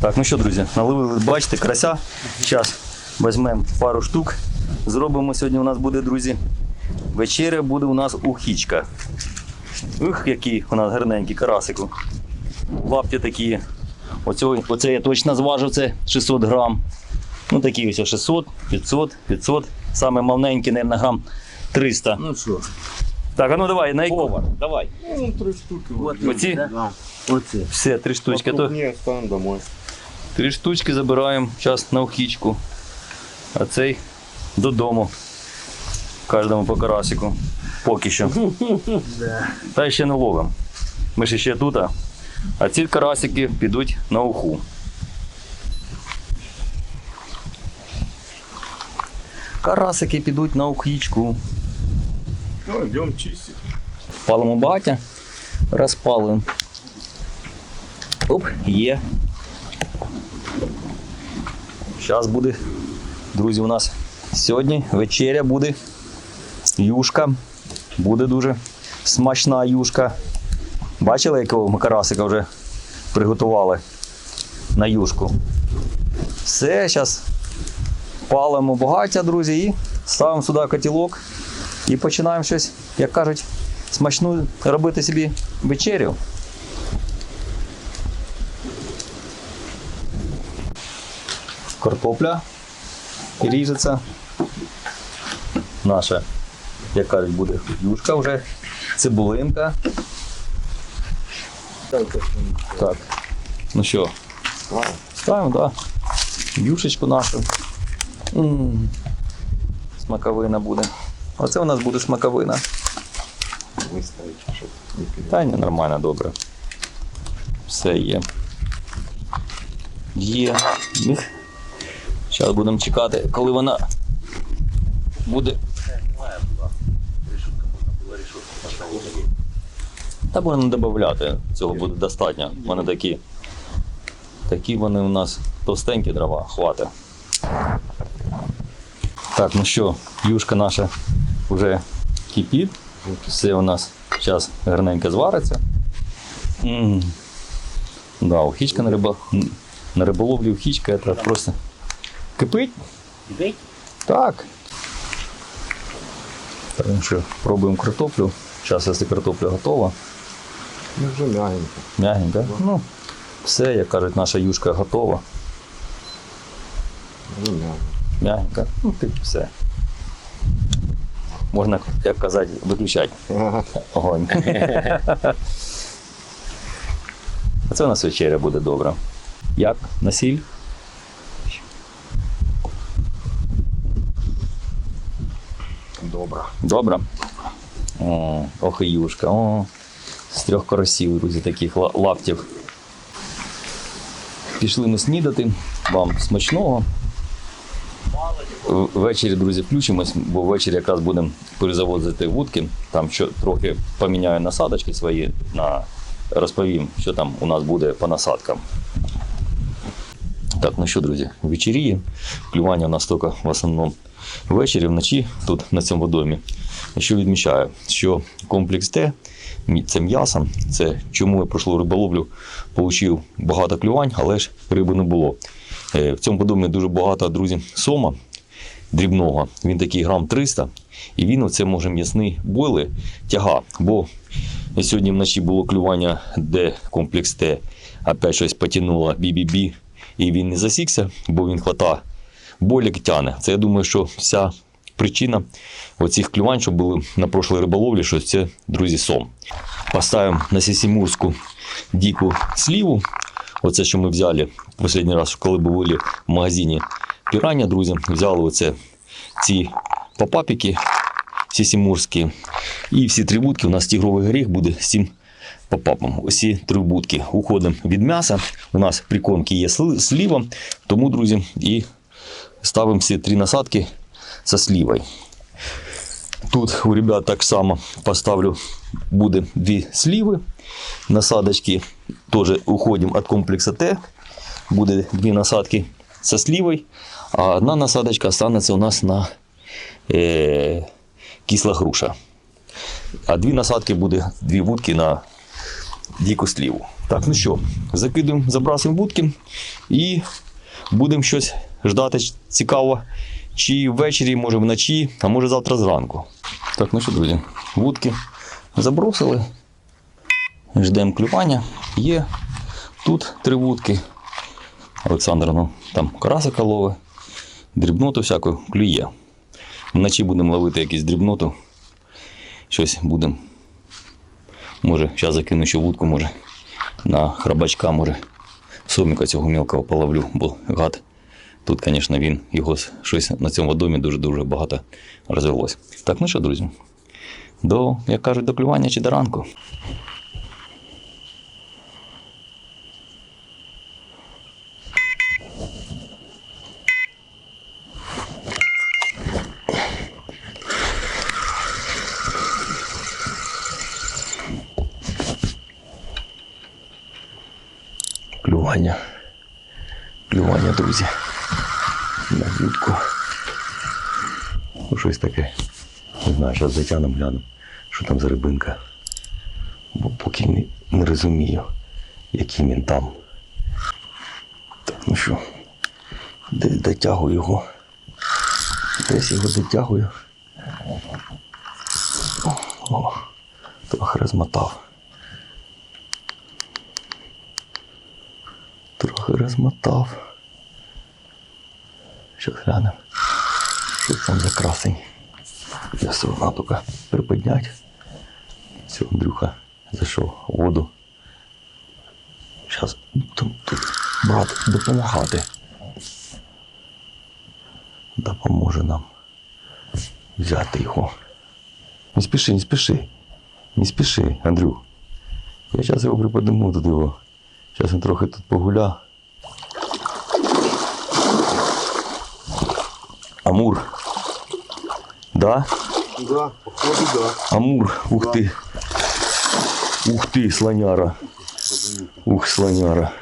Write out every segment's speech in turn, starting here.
Так, ну що, друзі, наловили, бачите, крася. Зараз візьмемо пару штук. Зробимо сьогодні у нас буде, друзі. Вечеря буде у нас ухічка. Ух, який у нас гарненький карасику. Лапті такі. Оцього, оце я точно зважив, це 600 грам. Ну такі ось 600, 500, 500. Саме маленький, мабуть, грам 300. Ну що, Так, а ну давай, на яку? Давай. ну три штуки. Оці? Да. Оце. Все, три штучки. То Ні, оставим домой. Три штучки забираємо зараз на ухічку. А цей додому. Кожному по карасику. Поки що. Та ще не ловимо. Ми ж ще тут. а. Ці карасики підуть на уху. Карасики підуть на ухічку. Ну, йдемо чистити. Палимо багаття, розпалуємо. Оп, є. Зараз буде, друзі, у нас сьогодні вечеря буде. Юшка. Буде дуже смачна юшка. Бачили, якого ми карасика вже приготували на юшку. Все, зараз палимо багаття, друзі, і ставимо сюди котілок і починаємо щось, як кажуть, смачну робити собі вечерю. Картопля ріжеться. Наша, як кажуть, буде юшка вже, цибулинка. Так. Ну що, ставимо, так. Да. Юшечку нашу. М, Смаковина буде. Оце у нас буде смаковина. Та ні, нормально, добре. Все є. Є. Зараз будемо чекати, коли вона буде. Та будемо не додати, цього буде достатньо. Вони такі. Такі вони у нас товстенькі дрова, хватить. Так, ну що, юшка наша вже кипить. Все у нас зараз гарненько звариться. м Да, ухічка на, риба... на риболовлі ухічка це просто кипить. Кипить? Так. Так, ну що, пробуємо картоплю. Зараз, якщо картопля готова, Ну, вже м'ягенько. м'ягенька. Ну, все, як кажуть, наша юшка готова. Вже м'ягенько. М'ягенька. Ну, ти все. Можна, як казати, виключати Ага. огонь. А це у нас вечеря буде добра. Як? На сіль? Добре. О, ох і юшка. О, з трьох карасів, друзі, таких лаптів. Пішли ми снідати. Вам смачного. Ввечері, друзі, включимось, бо ввечері якраз будемо перезавозити вудки. Там що трохи поміняю насадочки свої на розповім, що там у нас буде по насадкам. Так, ну що, друзі, вечеріє. Клювання у нас тільки в основному ввечері, вночі тут на цьому домі. Що відмічаю, що комплекс Т це м'ясо. Це чому я пройшов риболовлю, отримав багато клювань, але ж риби не було. Е, В цьому домі дуже багато, друзі, сома дрібного. Він такий грам 300. І він оце може м'ясний бойли тяга. Бо сьогодні вночі було клювання, де комплекс Т опять щось потягнуло бі-бі-бі, і він не засікся, бо він хвата болік тяне. Це я думаю, що вся причина оцих клювань, що були на прошлій риболовлі, що це, друзі, сом. Поставимо на сісімурську дику сліву. Оце, що ми взяли в останній раз, коли були в магазині пірання, друзі, взяли оце ці попапіки сісімурські. І всі три будки у нас тігровий горіх буде з цим попапом. Усі три будки. Уходимо від м'яса. У нас прикормки є сліва, тому, друзі, і ставимо всі три насадки со сливою. Тут у ребят так само поставлю, буде дві сливи. Насадочки теж уходимо від комплексу Т. Буде дві насадки со сливой, а одна насадочка останеться у нас на е, кисла груша. А дві насадки буде дві вудки на дику сліву. Так, ну що, закидуємо, забрасуємо будки і будемо щось ждати цікаво. Чи ввечері, може вночі, а може завтра зранку. Так, ну що, друзі, вудки забросили. Ждемо клювання. Є тут три вудки. Олександр ну, там карасика ловить, дрібноту всяку клює. Вночі будемо ловити якусь дрібноту. Щось будемо. Може, зараз закину ще вудку, може, на храбачка, може, соміка цього мілкого половлю, бо гад. Тут, звісно, він, його щось на цьому домі дуже-дуже багато розвелось. Так, ну що, друзі, до, як кажуть, до клювання чи до ранку. Клювання. Клювання, друзі. На. Ну, щось таке. Не знаю, зараз затягнемо гляну, що там за рибинка. Бо поки не, не розумію, який він там. Так, ну що, десь дотягую його. Десь його дотягую. О, трохи розмотав. Трохи розмотав. Щас глянемо. Що там за красень. Я одно тільки приподнять. Все, Андрюха зайшов у воду. Зараз тут, тут брат допомагати. Допоможе нам взяти його. Не спіши, не спіши. Не спіши, Андрю. Я зараз його приподниму тут його. Зараз він трохи тут погуля. Амур. Да? Да, походу, да. Амур. Ух ти. Ух ти, слоняра. Ух, слоняра.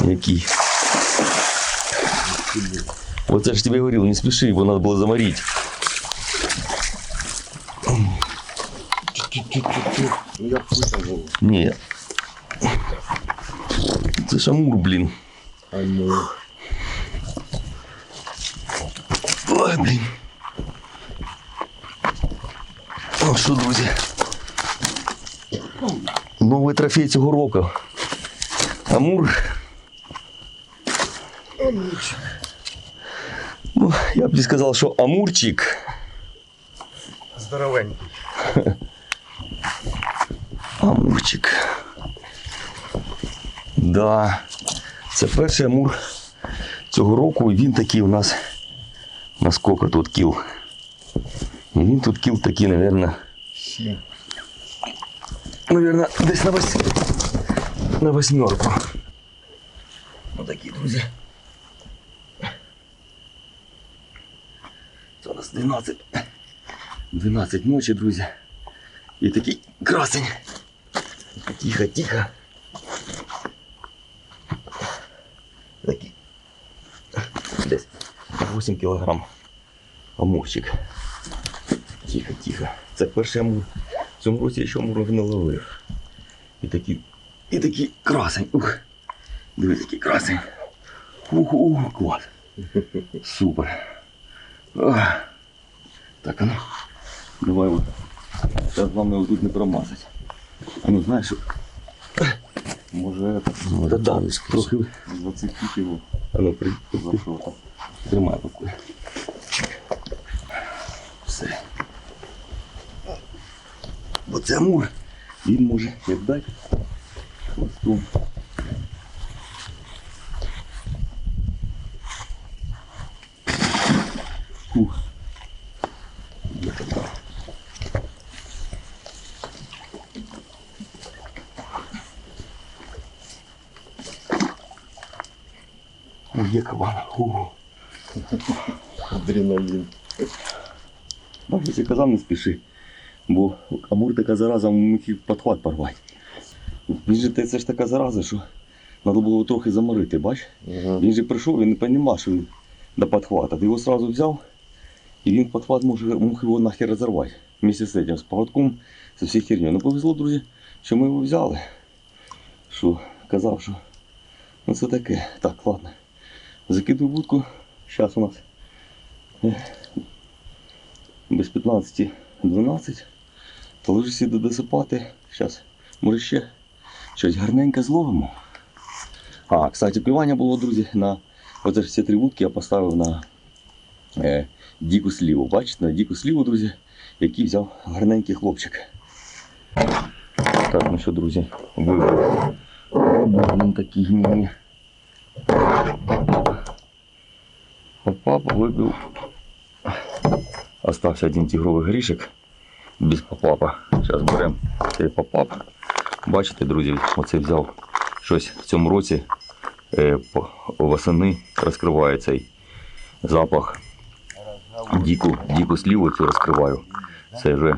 Який. Оце ж тебе говорил, не спеши, его надо было заморить. Ну я. Ні. Це ж Амур, блін. А ну. Ой, блін. Ну що, друзі? Новий трофей цього року. Амур. Амурчик. Ну, я б сказав, що амурчик. Здоровенький. Амурчик. Да. Це перший амур цього року, він такий у нас. На скільки тут кіл? І він тут кіл такий, мабуть, Сім. Наверное, десь на вось... на восьмерку. Вот такі, друзі. Це у нас 12. 12 ночі, друзі. І такий красень. Тихо, тихо. Такий. Десь 8 кілограм. Амурчик. Тихо, тихо. Це перший амур. В цьому році я ще амуру не ловив. І такий, і такий красень. Ух. Дивись, який красень. Ух, ух, клас. Супер. Ах. Так, а ну. Давай вот. Зараз головне тут не промазать. А ну знаєш, Може, это. Та да, трохи. Зацепить его. А ну, при... Тримай поки. Все. Бо це амур. Він може як дати хвостом. Ух. Є така. Кабан. Ух. Ну, якщо казав, не спіши. Бо амур така зараза міг і подхват порвати. Він же це ж така зараза, що треба було трохи заморити, бач? Ага. Він же прийшов, він не розумів, що він до подхвата. Ти його одразу взяв, і він подхват може, мог його нахер розірвати. Вместе з цим, з поводком, з всією хернею. Ну повезло, друзі, що ми його взяли. Що казав, що ну це таке. Так, ладно. Закидую будку. Зараз у нас е, без 15 12. То ложусь іду досипати. Зараз, може ще щось гарненьке зловимо. А, кстати, плювання було, друзі, на оце ж ці три вудки я поставив на е, діку сліву. Бачите, на діку сліву, друзі, який взяв гарненький хлопчик. Так, ну що, друзі. Вибрав він такий гнівний. Попап вибив. Остався один тигровий грішик без попапа. Зараз беремо цей попап. Бачите, друзі, оце взяв щось в цьому році е, восени розкриває цей запах. Діку, діку сліву цю розкриваю. Це вже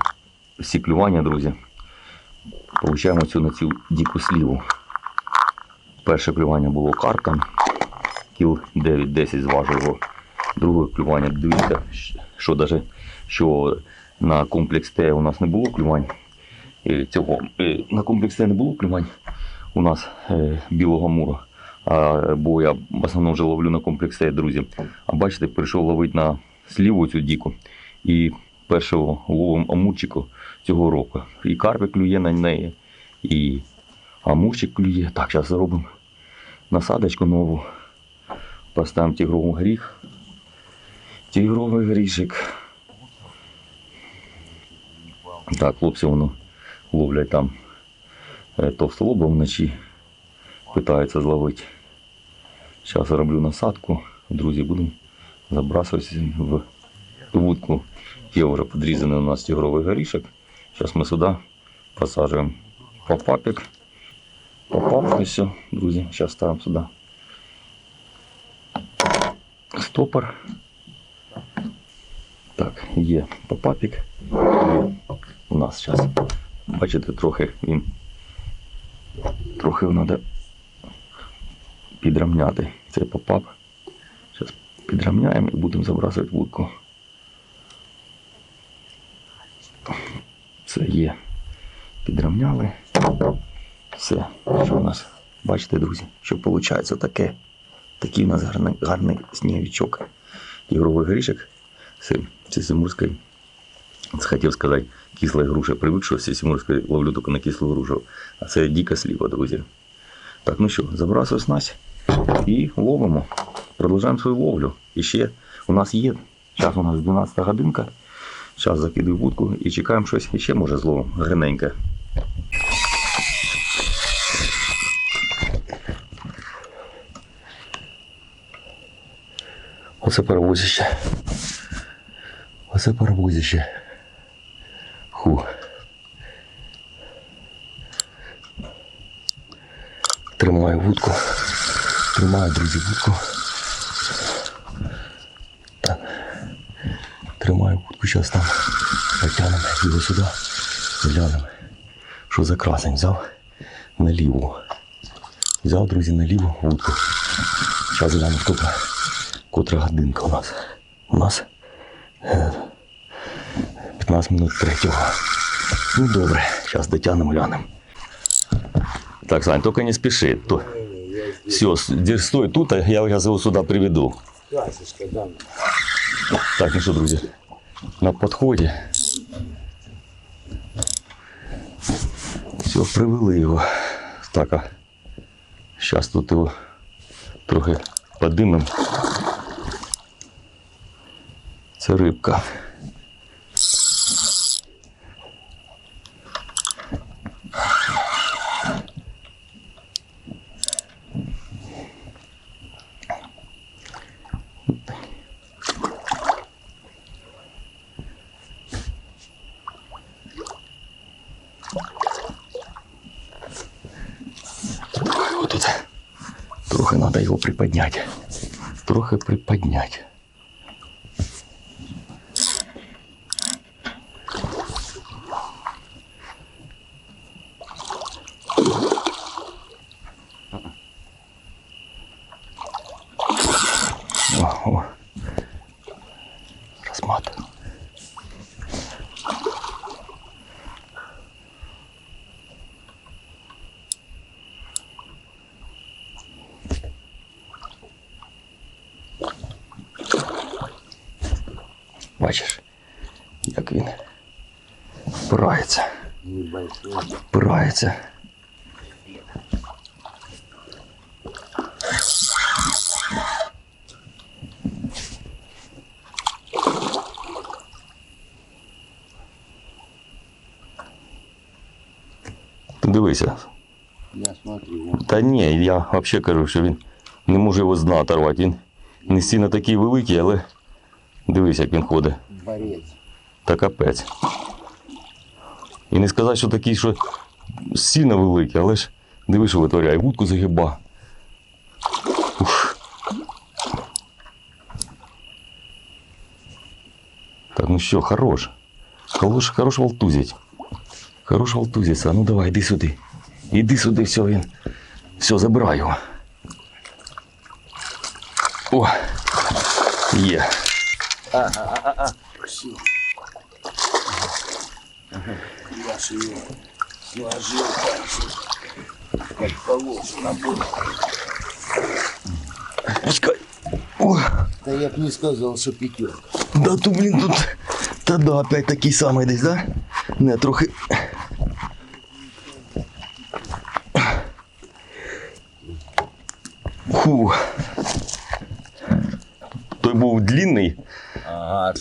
всі клювання, друзі. Получаємо цю на цю дику сліву. Перше клювання було карком. Кіл 9-10 зважив його. Друге клювання, дивіться, що даже що на комплекс Т у нас не було клювань. Е, Цього, е, на комплекс Т не було клювань у нас е, білого мура. Бо я в основному вже ловлю на комплекс Т, друзі. А бачите, прийшов ловити на сліву цю діку. І першого ловом амурчику цього року. І карпик клює на неї, і амурчик клює. Так, зараз зробимо насадочку нову. Поставимо тигровий гріх. Тигровий грішик. Так, хлопці воно ловлять там е, товстолоба вночі. Питаються зловити. Зараз роблю насадку. Друзі, будемо забрасуватися в вудку. Є вже підрізаний у нас тигровий горішок. Зараз ми сюди посаджуємо попапик. Попап, і все, друзі, зараз ставимо сюди. Стопор. Так, є попапик. Є у нас зараз. Бачите, трохи він. Трохи треба підрівняти цей попап. Зараз підрівняємо і будемо забрасувати вудку. Це є. Підрівняли. Все. Що у нас? Бачите, друзі, що виходить таке. Такий у нас гарний, гарний сніговичок. Ігровий горішок з сісимурської. Хотів сказати, кисла груша. Привик, що сісимурської ловлю тільки на кислу грушу. А це дика сліва, друзі. Так, ну що, забрасую снасть і ловимо. Продовжуємо свою ловлю. І ще у нас є. Зараз у нас 12 годинка. Зараз закидую вудку і чекаємо щось ще може зловимо. Гарненьке. Оце паровозище. Оце паровозище. Ху. Тримаю вудку. Тримаю, друзі, вудку. Так. Тримаю вудку, зараз там потягнемо його сюди. Глянемо. Що за красень взяв наліво. Взяв, друзі, наліво вудку. Зараз глянемо, котра, котра годинка у нас. У нас 15 минут третього. Ну добре, зараз дотягнемо, глянемо. Так, Сань, только не спеши. То... Все, стой тут, а я его сюда приведу. Так, ну что, друзья, на подходе. Все, привели його. Так, а зараз тут його трохи подимемо. Це рибка. Трохи його тут. Трохи приподняти. Трохи приподняти. О, о. Розматую. Бачиш, як він впирається. Впирається. Дивися. Я смотрю. Та ні, я взагалі кажу, що він не може його з дна оторвати. Він не сильно такий великий, але дивись, як він ходить. Борец. Та капець. І не сказати, що такий, що сильно великий, але ж диви, що витворяє, вудку загиба. Ух. Так, ну що, хорош. Хорош, хорош волтузить. Хорош волтузиться. А ну давай, іди сюди. Іди сюди, все, він. Все, забирай його. О, є. Все. Я же его сложил так, как положено было. Пускай. О. Да я бы не сказал, что пятерка. Да то, блин, тут. Та да, опять такий самий десь, да? Не, трохи.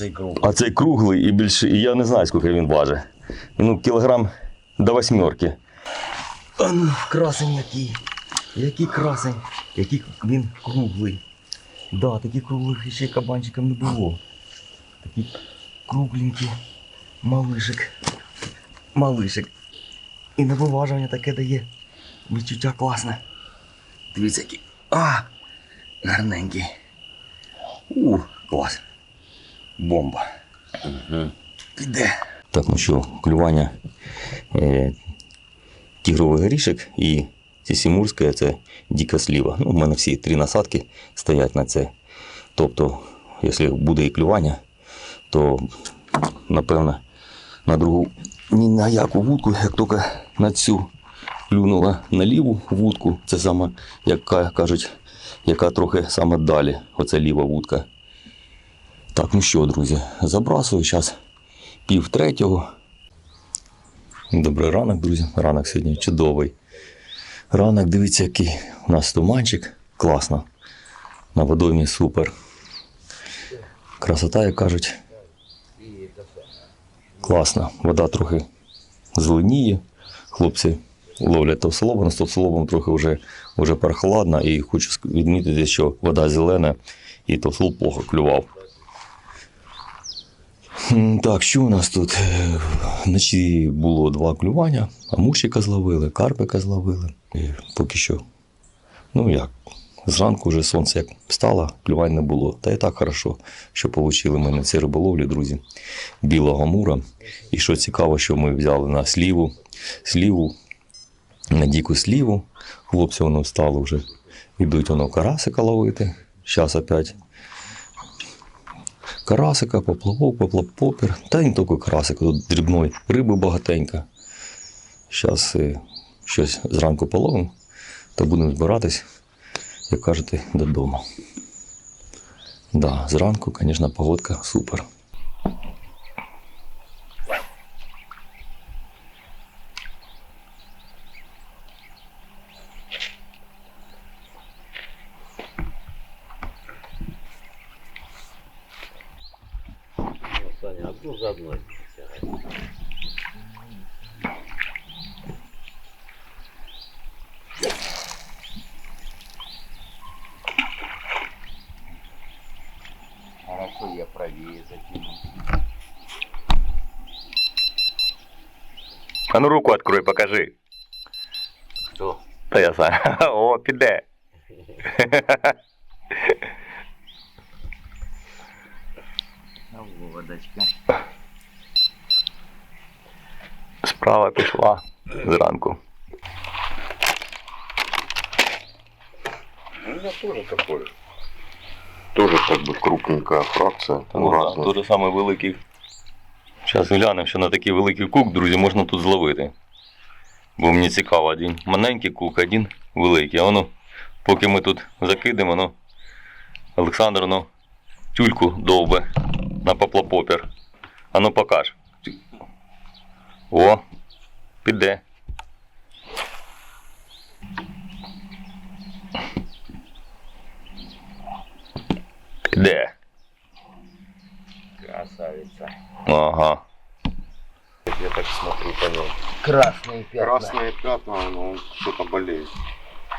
Ага, ты круг. а цей круглий і більше. І я не знаю, скільки він важить. Ну, кілограм до восьмерки. А ну, красень який. Який красень. Який він круглий. Да, таких круглих ще кабанчиків не було. Такий кругленький малишик. Малишик. І на виважування таке дає. Відчуття класне. Дивіться, який. А! Гарненький. У, клас. Бомба. Піде. Так, ну що, клювання. Е, тігровий горішок і сісімурське це дика сліва. Ну, у мене всі три насадки стоять на це. Тобто, якщо буде і клювання, то напевно на другу ні на яку вудку, як тільки на цю клюнула на ліву вудку, це саме, як кажуть, яка трохи саме далі, оце ліва вудка. Так, ну що, друзі, забрасую зараз пів третього. Добрий ранок, друзі. Ранок сьогодні чудовий. Ранок, дивіться, який у нас туманчик. Класно. На водоймі супер. Красота, як кажуть. Класно. Вода трохи зеленіє. Хлопці ловлять товсолобом, з товсолобом трохи вже, вже прохладно. І хочу відмітити, що вода зелена і товсол плохо клював. Так, що у нас тут? Е, Вночі було два клювання, амурчика зловили, карпика зловили. І поки що, ну як, зранку вже сонце як встало, клювань не було. Та і так хорошо, що отримали ми на цій риболовлі, друзі, білого амура. І що цікаво, що ми взяли на сліву, сліву, на дику сліву. Хлопці воно встали вже, йдуть воно карасика ловити. Зараз опять карасика, поплавок, поплав попір. Та не тільки карасика, тут дрібної риби багатенько. Зараз щось зранку половимо, та будемо збиратись, як кажете, додому. Да, зранку, звісно, погодка супер. Саня, одну за одной. Хорошо, я правее закинул. А ну руку открой, покажи. Кто? Та я сам. О, піде. пішла зранку. У меня тоже такое. Тоже как бы крупненькая фракция. Ну, Ну, да. Дуже саме великий. Зараз глянемо, що на такий великий кук, друзі, можна тут зловити. Бо мені цікаво, один маленький кук, один великий. А воно, поки ми тут закидемо, ну, Олександр ну, тюльку довбе. на поплопопер. А ну покаж. О, піде. Піде. Красавица. Ага. Я так смотрю по нему. Красные пятна. Красные пятна, но он что-то болеет.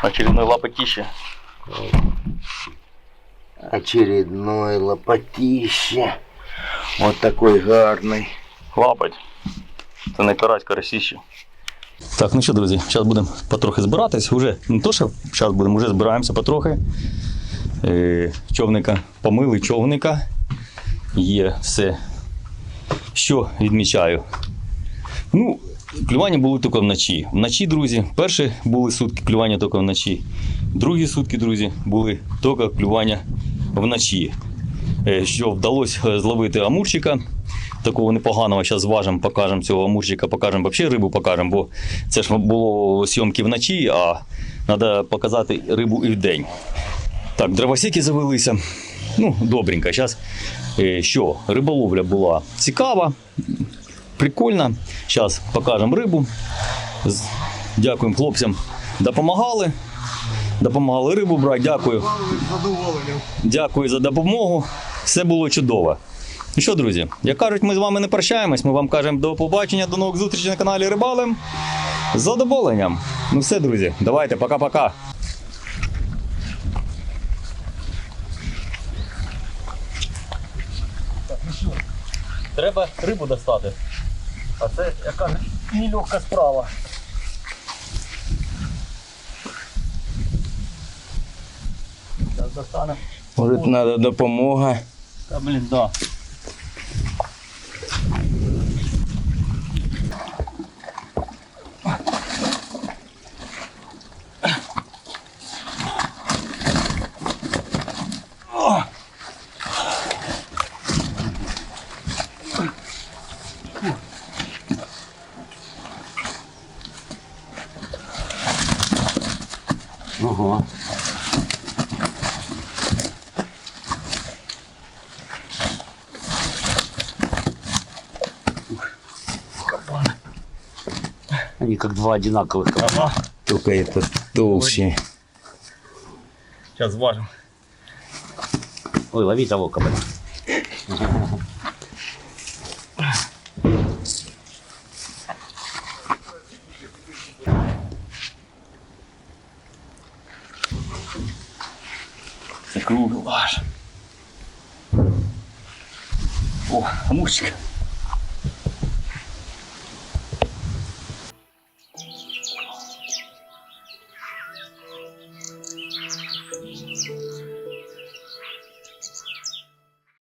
Очередной лапотище. Очередной лопатище. Вот такой гарный. Лапать. Це не карась, карасіще. Так, ну що, друзі, зараз будемо потрохи збиратись. Уже не то, що зараз будемо, вже збираємося потрохи. Е, човника помили, човника. Є все. Що відмічаю? Ну, клювання були тільки вночі. Вночі, друзі, перші були сутки клювання тільки вночі. Другі сутки, друзі, були тільки клювання вночі. Е, Що вдалося е, зловити амурчика такого непоганого. Зараз зважимо, покажемо цього амурчика, покажемо взагалі рибу, покажемо, бо це ж було зйомки вночі, а треба показати рибу і вдень. Так, дровосеки завелися. Ну, добренько. Зараз що, риболовля була цікава, прикольна. Зараз покажемо рибу. Дякуємо хлопцям. Допомагали. Допомагали рибу брати. Дякую. Дякую за допомогу. Все було чудово. Ну що, друзі, як кажуть, ми з вами не прощаємось. Ми вам кажемо до побачення, до нових зустрічей на каналі Рибалим. З задоволенням. Ну все, друзі, давайте, пока-пока. Треба рибу достати. А це, як кажуть, нелегка справа. Зараз достанемо. Может, надо допомога. Та блін, да. Они как два одинаковых кабана. Только это толще. Зараз зважимо. Ой, лови того кабана. Це круглий ваш. О, амурчик.